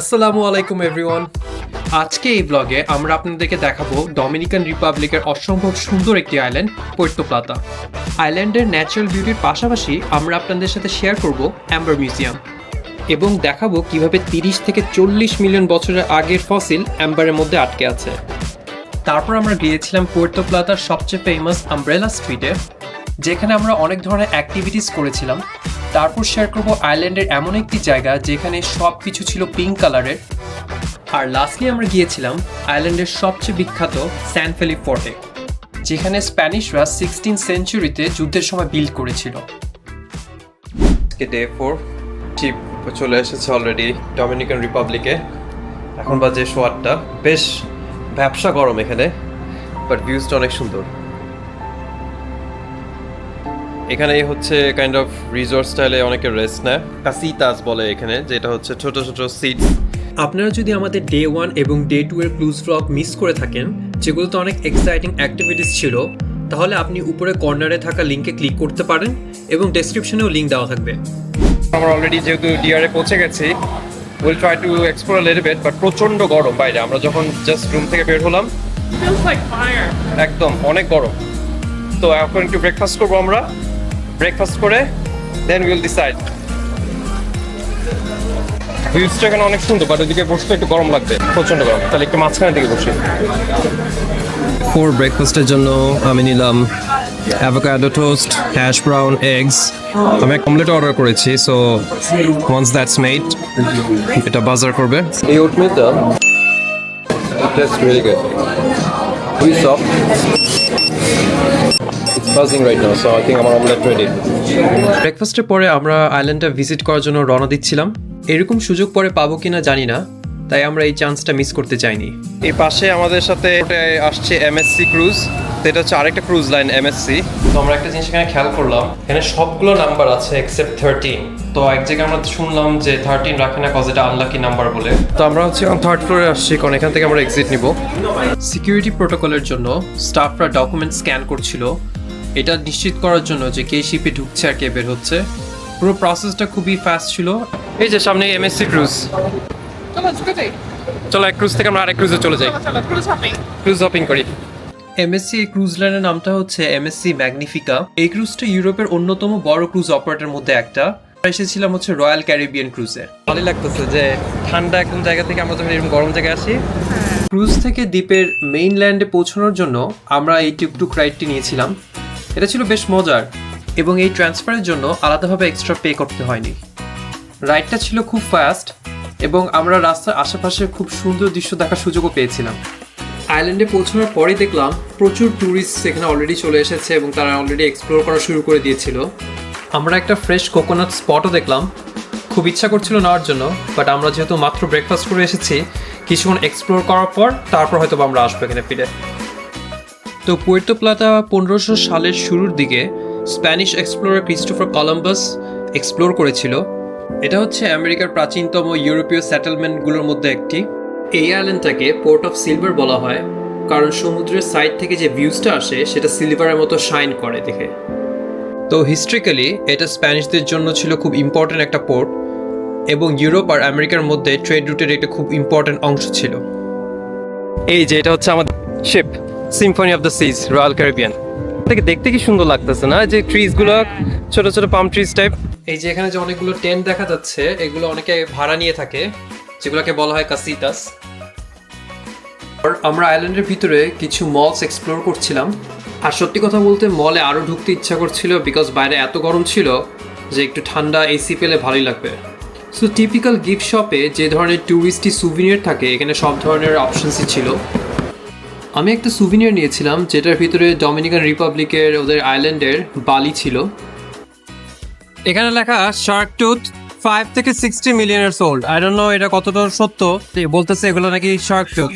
আসসালামু আলাইকুম এভরিওয়ান আজকে এই ব্লগে আমরা আপনাদেরকে দেখাবো ডমিনিকান রিপাবলিকের অসম্ভব সুন্দর একটি আইল্যান্ড পোর্তো প্লাতা আইল্যান্ডের ন্যাচারাল বিউটির পাশাপাশি আমরা আপনাদের সাথে শেয়ার করব অ্যাম্বার মিউজিয়াম এবং দেখাবো কীভাবে তিরিশ থেকে চল্লিশ মিলিয়ন বছরের আগের ফসিল অ্যাম্বারের মধ্যে আটকে আছে। তারপর আমরা গিয়েছিলাম পোর্তো প্লাতার সবচেয়ে ফেমাস আমব্রেলা স্ট্রিটে যেখানে আমরা অনেক ধরনের অ্যাক্টিভিটিস করেছিলাম। তারপর শেয়ার করব আইল্যান্ডের এমন একটি জায়গা যেখানে সব কিছু ছিল পিঙ্ক কালারের আর লাস্টলি আমরা গিয়েছিলাম আইল্যান্ডের সবচেয়ে বিখ্যাত স্যানফেলি ফোর্টে যেখানে স্প্যানিশরা সিক্সটিন সেঞ্চুরিতে যুদ্ধের সময় বিল্ড করেছিল। ফোর চিপ চলে এসেছে অলরেডি ডমিনিকান রিপাবলিকে এখন বাজে শো বেশ, ব্যবসা গরম এখানে বাট ভিউজটা অনেক সুন্দর। এখানে হচ্ছে কাইন্ড অফ রিসোর্ট স্টাইলে অনেকে রেস্ট নেয়। কাসিতাস বলে এখানে যেটা হচ্ছে ছোট ছোট সিট আপনারা যদি আমাদের ডে ওয়ান এবং ডে টু এর ক্লুজ ব্লগ মিস করে থাকেন যেগুলোতে অনেক এক্সাইটিং অ্যাক্টিভিটিস ছিল তাহলে আপনি উপরে কর্নারে থাকা লিঙ্কে ক্লিক করতে পারেন এবং ডেসক্রিপশনেও লিঙ্ক দেওয়া থাকবে। আমরা অলরেডি যেহেতু ডিআরে পৌঁছে গেছি will try to explore little bit but প্রচণ্ড গরম বাইরে। আমরা যখন জাস্ট রুম থেকে বের হলাম. একদম অনেক গরম। তো এখন একটু ব্রেকফাস্ট করব আমরা। ব্রেকফাস্ট করে দেন উইল ডিসাইড ভিউজটা এখানে অনেক সুন্দর বাট ওদিকে বসতে একটু গরম লাগবে প্রচণ্ড গরম। তাহলে একটু মাঝখানের দিকে বসি। ফোর ব্রেকফাস্টের জন্য আমি নিলাম avocado toast hash brown eggs আমি এক অমলেট অর্ডার করেছি সো ওয়ান্স দ্যাটস মেড এটা বাজার করবে। এই ওটমিলটা টেস্ট রিয়েলি গুড খুবই soft Buzzing right now, so I think আমার omelette ready. ব্রেকফাস্টের পরে আমরা আইল্যান্ডটা ভিজিট করার জন্য রওনা দিচ্ছিলাম। এরকম সুযোগ পরে পাবো কিনা জানি না তাই আমরা এই চান্সটা মিস করতে চাইনি। এই পাশে আমাদের সাথে আসছে এমএসসি ক্রুজ এটা হচ্ছে আরেকটা ক্রুজ লাইন এমএসসি তো আমরা একটা জিনিস এখানে খেয়াল করলাম এখানে সবগুলো নাম্বার আছে এক্সেপ্ট থার্টিন তো এক জায়গায় আমরা শুনলাম যে থার্টিন রাখে না কজ এটা আনলাকি নাম্বার বলে। তো আমরা হচ্ছে এখন থার্ড ফ্লোরে আসছি কারণ এখান থেকে আমরা এক্সিট নিব। সিকিউরিটি প্রোটোকলের জন্য স্টাফরা ডকুমেন্ট স্ক্যান করছিল। এটা নিশ্চিত করার জন্য যে কে শিপে ঢুকছে আর কে বের হচ্ছে। পুরো প্রসেসটা খুবই ফাস্ট ছিল। এই যে সামনে এমএসসি ক্রুজ চলো এক ক্রুজ থেকে আমরা আরেক ক্রুজে চলে যাই। ক্রুজ হপিং ক্রুজ হপিং করি। এমএসসি এই ক্রুজ লাইনের নামটা হচ্ছে এমএসসি ম্যাগনিফিকা এই ক্রুজটা ইউরোপের অন্যতম বড় ক্রুজ অপারেটর মধ্যে একটা। এসেছিলাম হচ্ছে রয়্যাল ক্যারিবিয়ান ক্রুজে ভালোই লাগতেছে যে ঠান্ডা একদম জায়গা থেকে আমরা যখন এরকম গরম জায়গায় আসি। ক্রুজ থেকে দ্বীপের মেইনল্যান্ডে পৌঁছানোর জন্য আমরা এই টুকটুক রাইডটি নিয়েছিলাম। এটা ছিল বেশ মজার এবং এই ট্রান্সফারের জন্য আলাদাভাবে এক্সট্রা পে করতে হয়নি। রাইডটা ছিল খুব ফাস্ট এবং আমরা রাস্তার আশেপাশে খুব সুন্দর দৃশ্য দেখার সুযোগও পেয়েছিলাম। আইল্যান্ডে পৌঁছানোর পরেই দেখলাম প্রচুর ট্যুরিস্ট এখানে অলরেডি চলে এসেছে এবং তারা অলরেডি এক্সপ্লোর করা শুরু করে দিয়েছিল। আমরা একটা ফ্রেশ কোকোনাট স্পটও দেখলাম। খুব ইচ্ছা করছিল নেওয়ার জন্য বাট আমরা যেহেতু মাত্র ব্রেকফাস্ট করে এসেছি, কিছুক্ষণ এক্সপ্লোর করার পর তারপর হয়তো আমরা আসব এখানে ফিরে। তো পুয়ের্তো প্লাতা পনেরোশো সালের শুরুর দিকে Spanish explorer Christopher Columbus explore করেছিল। এটা হচ্ছে আমেরিকার প্রাচীনতম ইউরোপীয় সেটেলমেন্টগুলোর মধ্যে একটি। এই আইল্যান্ডটাকে পোর্ট অফ সিলভার বলা হয়, কারণ সমুদ্রের সাইড থেকে যে ভিউজটা আসে, সেটা সিলভারের মতো শাইন করে দেখে। তো হিস্ট্রিক্যালি এটা স্প্যানিশদের জন্য ছিল খুব ইম্পর্ট্যান্ট একটা পোর্ট এবং ইউরোপ আর আমেরিকার মধ্যে ট্রেড রুটের একটা খুব ইম্পর্ট্যান্ট অংশ ছিল। এই যে, এটা হচ্ছে আমাদের ship Symphony of the Seas Royal Caribbean থেকে দেখতে কি সুন্দর লাগতেছে না? যে ট্রিজগুলো, ছোট ছোট পাম ট্রিজ টাইপ এই যে এখানে যে অনেকগুলো টেন্ট দেখা যাচ্ছে, এগুলো অনেকে ভাড়া নিয়ে থাকে, যেগুলোকে বলা হয় কাসিতাস আমরা আইল্যান্ডের ভিতরে কিছু মলস এক্সপ্লোর করছিলাম। আর সত্যি কথা বলতে মলে আরও ঢুকতে ইচ্ছা করছিল বিকজ বাইরে এত গরম ছিল যে একটু ঠান্ডা এসি পেলে ভালোই লাগবে। সো টিপিক্যাল গিফট শপে যে ধরনের ট্যুরিস্টি সুভিনিয়ার থাকে, এখানে সব ধরনের অপশনসই ছিল। আমি একটা সুভিনিয়ার নিয়েছিলাম যেটার ভিতরে ডমিনিকান রিপাবলিকের ওদের আইল্যান্ডের বালি ছিল। এখানে লেখা শার্ক টুথ ফাইভ থেকে sixty million years old I don't know এটা কতটা সত্য বলতেছে এগুলো নাকি শার্ক টুথ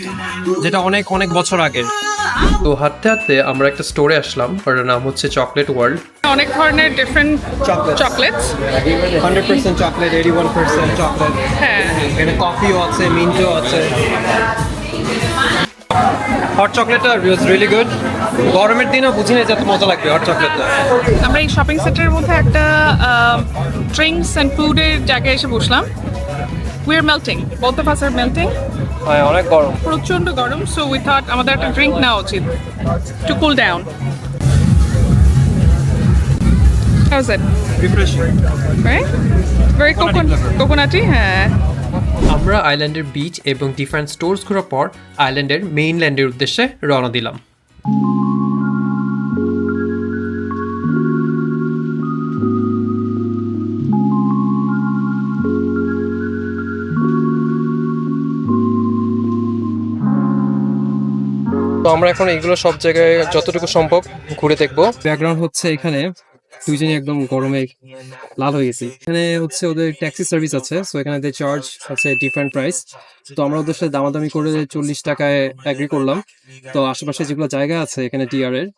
যেটা অনেক অনেক বছর আগের তো হাঁটতে হাঁটতে আমরা একটা স্টোরে আসলাম ওটার নাম হচ্ছে চকলেট ওয়ার্ল্ড অনেক ধরনের different chocolates hundred percent chocolate eighty one percent chocolate হ্যাঁ। এখানে কফিও আছে মিন্টও আছে। হট চকলেটটা ওয়াজ রিয়েলি গুড গরমের দিনও বুঝি না যে এত মজা লাগবে হট চকলেটটা আমরা এই শপিং সেন্টারের মধ্যে একটা ড্রিঙ্কস অ্যান্ড ফুডের জায়গায় এসে বসলাম। We are melting both of us are melting হ্যাঁ অনেক গরম। প্রচণ্ড গরম সো উই থট আমাদের একটা ড্রিঙ্ক নেওয়া উচিত to cool down How's it? Right? Very coconut, coconutty? হ্যাঁ। আমরা আইল্যান্ডের বিচ এবং ডিফারেন্ট স্টোর্স ঘোরার পর আইল্যান্ডের মেইনল্যান্ডের উদ্দেশ্যে রওনা দিলাম। তো আমরা এখন এইগুলো সব জায়গায় যতটুকু সম্ভব ঘুরে দেখব। ব্যাকগ্রাউন্ড হচ্ছে এখানে দুইজনই একদম গরমে লাল হয়ে গেছি এখানে হচ্ছে ওদের ট্যাক্সি সার্ভিস আছে সো এখানে যে চার্জ আছে ডিফারেন্ট প্রাইস তো আমরা ওদের সাথে দামাদামি করে চল্লিশ টাকায় অ্যাগ্রি করলাম তো আশেপাশে যেগুলো জায়গা আছে এখানে টিআর এর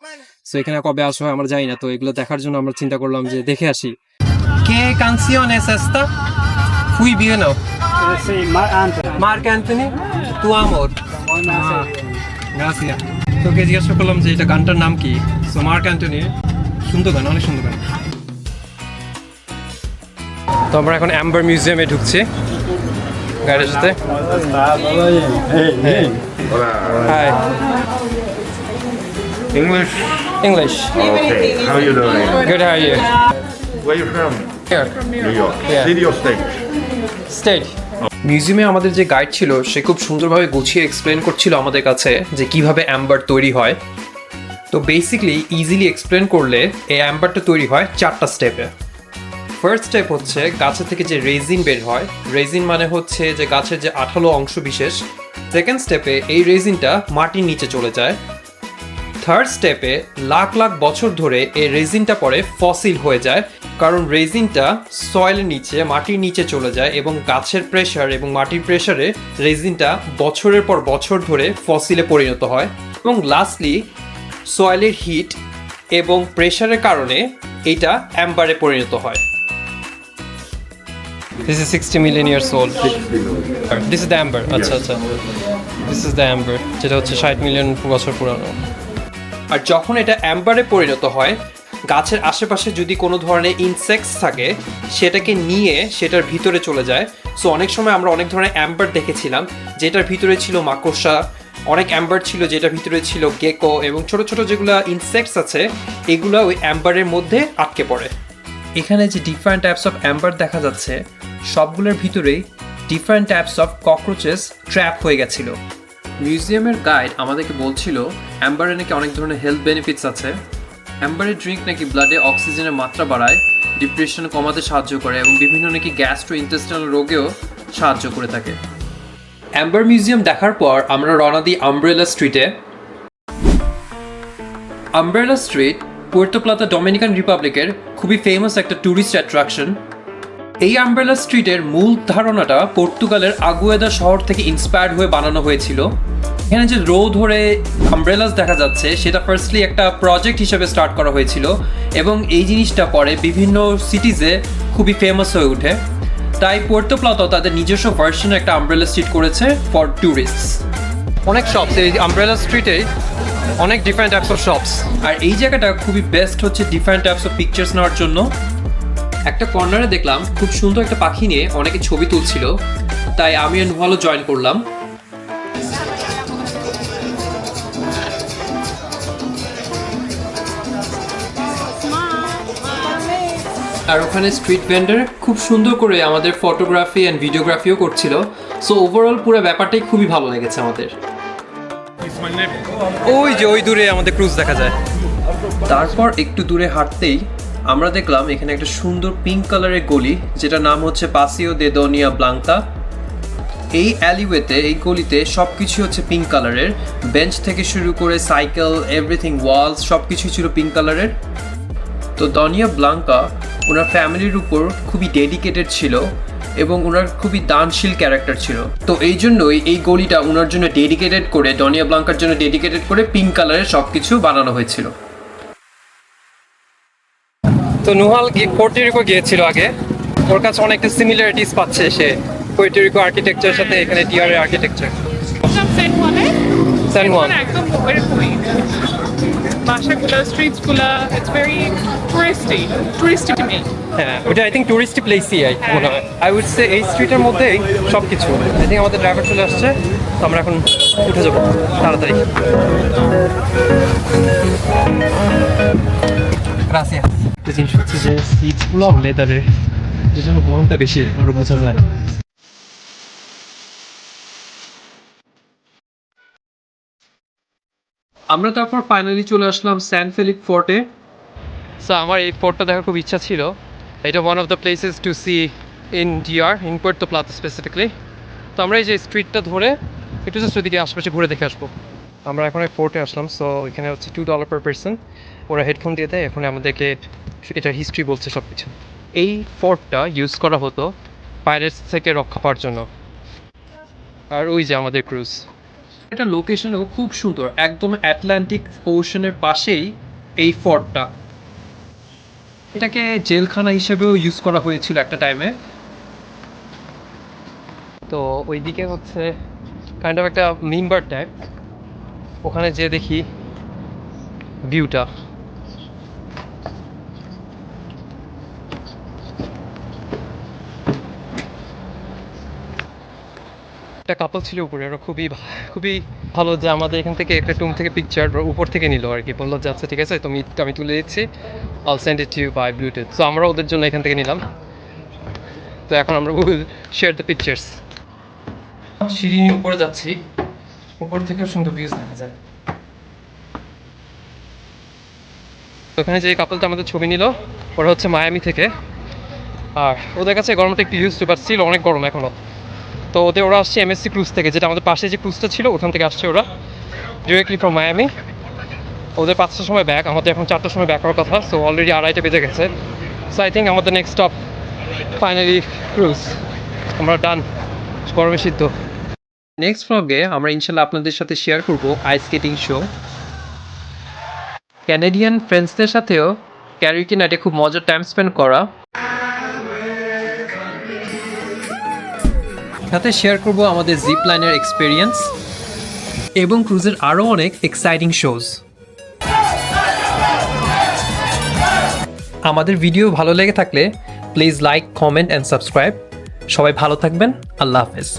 সো এখানে কবে আসা হয় আমরা যাই না তো এগুলো দেখার জন্য আমরা চিন্তা করলাম যে দেখে আসি কে? Fui bien. Sí, Mar Anthony. Marc Anthony, tu amor. গ্রাসিয়া তোকে জিজ্ঞাসা করলাম যে এটা গানটার নাম কি সো মার্ক অ্যান্টনি সুন্দর গান অনেক সুন্দর গান তো আমরা এখন অ্যাম্বার মিউজিয়ামে ঢুকছি গাড়ির সাথে high English? English Okay. How you doing? Good how you Where you from? Here New York. Yeah. City or state? State মিউজিয়ামে আমাদের যে গাইড ছিল সে খুব সুন্দরভাবে গুছিয়ে এক্সপ্লেন করছিল আমাদের কাছে যে কীভাবে অ্যাম্বার তৈরি হয় তো বেসিক্যালি ইজিলি এক্সপ্লেন করলে এই অ্যাম্বারটা তৈরি হয় চারটা স্টেপে ফার্স্ট স্টেপ হচ্ছে গাছের থেকে যে রেজিন বের হয় রেজিন মানে হচ্ছে যে গাছের যে আঠালো অংশ বিশেষ। সেকেন্ড স্টেপে এই রেজিনটা মাটির নিচে চলে যায়। থার্ড স্টেপে লাখ লাখ বছর ধরে এই রেজিনটা পরে ফসিল হয়ে যায়। কারণ রেজিনটা সয়েলের নিচে, মাটির নিচে চলে যায় এবং গাছের প্রেশার এবং মাটির প্রেশারে রেজিনটা বছরের পর বছর ধরে ফসিলে পরিণত হয়। এবং লাস্টলি সয়েলের হিট এবং প্রেশারের কারণে এটা অ্যাম্বারে পরিণত হয়। This is sixty million years old this is the amber আচ্ছা আচ্ছা। দিস ইজ দ্য অ্যাম্বার যেটা হচ্ছে ষাট মিলিয়ন বছর পুরানো। আর যখন এটা অ্যাম্বারে পরিণত হয়, গাছের আশেপাশে যদি কোনো ধরনের ইনসেক্টস থাকে, সেটাকে নিয়ে সেটার ভিতরে চলে যায়। সো অনেক সময় আমরা অনেক ধরনের অ্যাম্বার দেখেছিলাম, যেটার ভিতরে ছিল মাকড়সা অনেক অ্যাম্বার ছিল, যেটার ভিতরে ছিল গেকো এবং ছোট ছোট যেগুলো ইনসেক্টস আছে, এগুলো ওই অ্যাম্বারের মধ্যে আটকে পড়ে। এখানে যে ডিফারেন্ট টাইপস অফ অ্যাম্বার দেখা যাচ্ছে, সবগুলোর ভিতরেই different types of cockroaches trap হয়ে গেছিল। মিউজিয়ামের গাইড আমাদেরকে বলছিল অ্যাম্বারে নাকি অনেক ধরনের হেলথ বেনিফিটস আছে। অ্যাম্বারের ড্রিঙ্ক নাকি ব্লাডে অক্সিজেনের মাত্রা বাড়ায় ডিপ্রেশন কমাতে সাহায্য করে এবং বিভিন্ন নাকি গ্যাস্ট্রো ইন্টেস্টাইনাল রোগেও সাহায্য করে থাকে। অ্যাম্বার মিউজিয়াম দেখার পর আমরা রওনা দিই আমব্রেলা স্ট্রিটে umbrella street Puerto Plata Dominican রিপাবলিকের খুবই ফেমাস একটা ট্যুরিস্ট অ্যাট্রাকশন এই আমব্রেলা স্ট্রিটের মূল ধারণাটা পর্তুগালের আগুয়েদা শহর থেকে ইন্সপায়ার্ড হয়ে বানানো হয়েছিল। এখানে যে রো ধরে আমব্রেলাস দেখা যাচ্ছে, সেটা ফার্স্টলি একটা প্রজেক্ট হিসেবে স্টার্ট করা হয়েছিল এবং এই জিনিসটা পরে বিভিন্ন সিটিজে খুবই ফেমাস হয়ে ওঠে। তাই পোর্তো প্লাতো তাদের নিজস্ব ভার্সনে একটা আমব্রেলা স্ট্রিট করেছে ফর ট্যুরিস্টস অনেক শপস এই আমব্রেলা স্ট্রিটে অনেক ডিফারেন্ট টাইপস অফ শপস আর এই জায়গাটা খুবই বেস্ট হচ্ছে ডিফারেন্ট টাইপস অফ পিকচার্স নেওয়ার জন্য। একটা কর্নারে দেখলাম খুব সুন্দর একটা পাখি নিয়ে অনেকে ছবি তুলছিল তাই আমি আর নুহালও জয়েন করলাম। আর ওখানে স্ট্রিট ভেন্ডার খুব সুন্দর করে আমাদের ফটোগ্রাফি অ্যান্ড ভিডিওগ্রাফিও করছিল। সো ওভারঅল পুরো ব্যাপারটাই খুবই ভালো লেগেছে আমাদের। ওই যে ওই দূরে আমাদের ক্রুজ দেখা যায়। তারপর একটু দূরে হাঁটতেই আমরা দেখলাম এখানে একটা সুন্দর পিঙ্ক কালারের গলি যেটা নাম হচ্ছে পাসিও দে দনিয়া ব্লাঙ্কা এই অ্যালিওয়েতে এই গলিতে সব কিছু হচ্ছে পিঙ্ক কালারের বেঞ্চ থেকে শুরু করে সাইকেল এভরিথিং ওয়ালস সব কিছুই ছিল পিঙ্ক কালারের তো দনিয়া ব্লাঙ্কা ওনার ফ্যামিলির উপর খুবই ডেডিকেটেড ছিল এবং ওনার খুবই দানশীল ক্যারেক্টার ছিল। তো এই জন্যই এই গলিটা ওনার জন্য ডেডিকেটেড করে ডনিয়া ব্লাঙ্কার জন্য ডেডিকেটেড করে পিঙ্ক কালারের সব কিছু বানানো হয়েছিল। তো নুহাল পোর্টিরিকো গিয়েছিল আগে। ওর কাছে অনেকটা সিমিলারিটিস পাচ্ছে সে পোর্টিরিকো আর্কিটেকচারের সাথে এখানে টিআর আর্কিটেকচার সেট ওয়ানে San Juan. একদম বাসাগুলো স্ট্রিটসগুলো it's very touristy touristy to me হ্যাঁ ওটা আই থিঙ্ক টুরিস্ট প্লেসই আই মনে হয়। আই উড সে এই স্ট্রিটের মধ্যেই সব কিছু আই থিঙ্ক আমাদের ড্রাইভার চলে আসছে তো আমরা এখন উঠে যাব তাড়াতাড়ি। গ্রাসিয়াস জিনিস হচ্ছে যে লেদারের যে জন্য গরমটা বেশি আরও বোঝা যায়। আমরা তারপর ফাইনালি চলে আসলাম স্যান ফেলিক ফোর্টে সো আমার এই ফোর্টটা দেখার খুব ইচ্ছা ছিল। এটা one of the places to see in DR in Puerto Plata specifically তো আমরা এই যে স্ট্রিটটা ধরে একটু জাস্ট ওদিকে আশেপাশে ঘুরে দেখে আসব। আমরা এখন এই ফোর্টে আসলাম সো এখানে হচ্ছে টু ডলার পার পার্সন ওরা হেডফোন দিয়ে দেয় এখন আমাদেরকে এটা হিস্ট্রি বলছে সব কিছু এই ফোর্টটা ইউজ করা হতো পাইরেটস থেকে রক্ষা পাওয়ার জন্য। আর ওই যে আমাদের ক্রুজ এটা লোকেশনও খুব সুন্দর, একদম অ্যাটলান্টিক ওশনের পাশেই এই ফর্টটা এটাকে জেলখানা হিসেবেও ইউজ করা হয়েছিল একটা টাইমে তো ওইদিকে হচ্ছে কাইন্ড অফ একটা মেম্বার টাইপ ওখানে যে দেখি ভিউটা কাপল ছিল উপরে, ওরা খুবই খুবই ভালো যে আমাদের এখান থেকে একটা টুম থেকে পিকচার উপর থেকে নিল আর কি। বলল যে আচ্ছা ঠিক আছে, তুমি, আমি তুলে দিচ্ছি I'll send it you by Bluetooth so আমরা ওদের জন্য এখান থেকে নিলাম। তো এখন আমরা উইল শেয়ার দ্য পিকচার্স সিঁড়ি নিয়ে উপরে যাচ্ছি। উপর থেকে সুন্দর ভিউজ দেখা যায়। ওখানে যে কাপলটা আমাদের ছবি নিল, ওরা হচ্ছে মায়ামি থেকে। আর ওদের কাছে গরমটা একটু ইউজ টু বাট স্টিল অনেক গরম এখনও তো ওদের ওরা আসছে এমএসসি ক্রুজ থেকে, যেটা আমাদের পাশে যে ক্রুজটা ছিল, ওখান থেকে আসছে ওরা ডিরেক্টলি ফ্রম মায়ামি ওদের পাঁচটার সময় ব্যাক আমাদের এখন চারটার সময় ব্যাক হওয়ার কথা সো অলরেডি আড়াইটা বেজে গেছে। সো আই থিঙ্ক আমাদের নেক্সট স্টপ ফাইনালি ক্রুজ আমরা ডান গরমে সিদ্ধ। নেক্সট ভ্লগে আমরা ইনশাল্লাহ আপনাদের সাথে শেয়ার করব আইস স্কেটিং শো ক্যানাডিয়ান ফ্রেন্ডসদের সাথেও ক্যারিকি নাইটে খুব মজার টাইম স্পেন্ড করা। সাথে শেয়ার করব আমাদের জিপ লাইনের এক্সপিরিয়েন্স এবং ক্রুজের আরও অনেক এক্সাইটিং শোজ আমাদের ভিডিও ভালো লেগে থাকলে please like comment and subscribe সবাই ভালো থাকবেন। আল্লাহ হাফেজ।